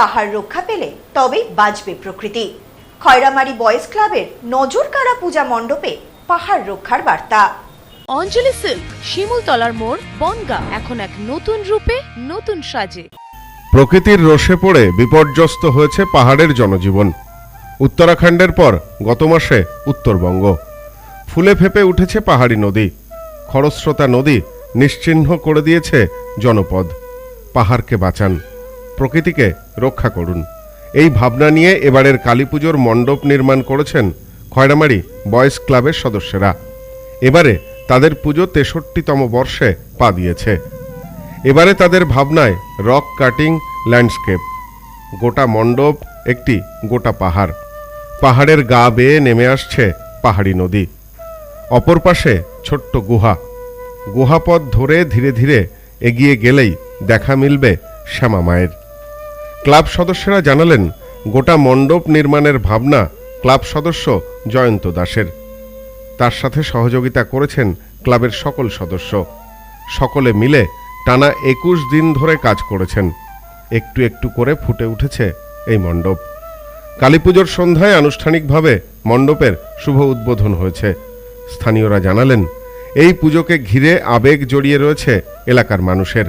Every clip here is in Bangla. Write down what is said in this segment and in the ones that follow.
পাহাড় রক্ষা পেলে তবেই বাঁচবে প্রকৃতি। খয়রামারি বয়েজ ক্লাবের নজর কাড়া পূজা মণ্ডপে পাহাড় রক্ষার বার্তা। অঞ্জলি সিল্ক শিমুলতলার মোড় বনগা এখন এক নতুন রূপে নতুন সাজে। প্রকৃতির রোষে পড়ে বিপর্যস্ত হয়েছে পাহাড়ের জনজীবন। উত্তরাখণ্ডের পর গত মাসে উত্তরবঙ্গ। ফুলে ফেপে উঠেছে পাহাড়ি নদী। খরস্রোতা নদী নিশ্চিহ্ন করে দিয়েছে জনপদ। পাহাড়কে বাঁচান। প্রকৃতিকে রক্ষা করুন। এই ভাবনা নিয়ে এবারের কালীপুজোর মণ্ডপ নির্মাণ করেছেন খয়রামারি বয়েজ ক্লাবের সদস্যরা। এবারে তাদের পুজো তেষট্টিতম বর্ষে পা দিয়েছে। এবারে তাদের ভাবনায় রক কাটিং ল্যান্ডস্কেপ। গোটা মণ্ডপ একটি গোটা পাহাড়। পাহাড়ের গা বেয়ে নেমে আসছে পাহাড়ি নদী। অপর পাশে ছোট্ট গুহা। গুহাপথ ধরে ধীরে ধীরে এগিয়ে গেলেই দেখা মিলবে শ্যামা মায়ের। ক্লাব সদস্যরা জানালেন, গোটা মণ্ডপ নির্মাণের ভাবনা ক্লাব সদস্য জয়ন্ত দাসের। তার সাথে সহযোগিতা করেছেন ক্লাবের সকল সদস্য। সকলে মিলে টানা একুশ দিন ধরে কাজ করেছেন। একটু একটু করে ফুটে উঠেছে এই মণ্ডপ। কালীপুজোর সন্ধ্যায় আনুষ্ঠানিকভাবে মণ্ডপের শুভ উদ্বোধন হয়েছে। স্থানীয়রা জানালেন, এই পুজোকে ঘিরে আবেগ জড়িয়ে রয়েছে এলাকার মানুষের।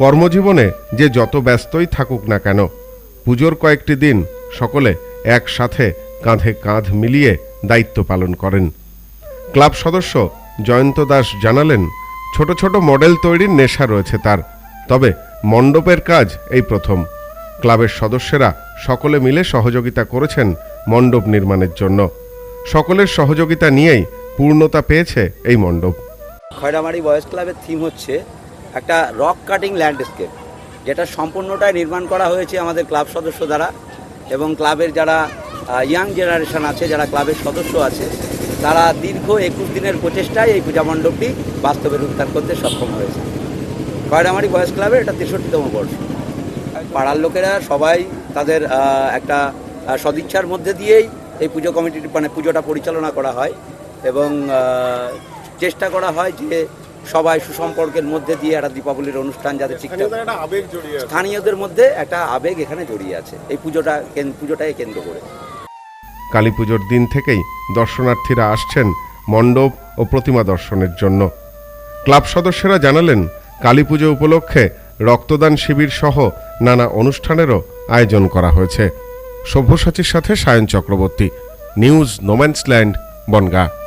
কর্মজীবনে যে যত ব্যস্তই থাকুক না কেন, পুজোর কয়েকটি দিন সকলে একসাথে কাঁধে কাঁধ মিলিয়ে দায়িত্ব পালন করেন। ক্লাব সদস্য জয়ন্ত দাস জানালেন, ছোট ছোট মডেল তৈরির নেশা রয়েছে তার, তবে মণ্ডপের কাজ এই প্রথম। ক্লাবের সদস্যরা সকলে মিলে সহযোগিতা করেছেন মণ্ডপ নির্মাণের জন্য। সকলের সহযোগিতা নিয়েই পূর্ণতা পেয়েছে এই মণ্ডপ। খয়রামারি বয়েজ ক্লাবের থিম হচ্ছে একটা রক কাটিং ল্যান্ডস্কেপ যেটা সম্পূর্ণটাই নির্মাণ করা হয়েছে আমাদের ক্লাব সদস্য দ্বারা এবং ক্লাবের যারা ইয়াং জেনারেশন আছে, যারা ক্লাবের সদস্য আছে, তারা দীর্ঘ একুশ দিনের প্রচেষ্টায় এই পূজা মণ্ডপটি বাস্তবে রূপদান করতে সক্ষম হয়েছে। খয়রামারি বয়স ক্লাবের এটা তেষট্টিতম বর্ষ। পাড়ার লোকেরা সবাই তাদের একটা সদিচ্ছার মধ্যে দিয়েই এই পুজো কমিটির মানে পুজোটা পরিচালনা করা হয় এবং চেষ্টা করা হয় যে সবাই সুসম্পর্কের মধ্যে দিয়ে একটা দীপাবলির অনুষ্ঠান যাতে ঠিকঠাক স্থানীয়দের মধ্যে একটা আবেগ এখানে জড়িয়ে আছে। এই পুজোটা কেন- পুজোটাকে কেন্দ্র করে। কালী পুজোর দিন থেকেই দর্শনার্থীরা আসছেন মণ্ডপ ও প্রতিমা দর্শনের জন্য। ক্লাব সদস্যরা জানালেন কালী পুজো উপলক্ষে রক্তদান শিবির সহ নানা অনুষ্ঠানেরও আয়োজন করা হয়েছে। সভ্যসাচীর সাথে Sayan Chakraborty news no man's land Bongaon.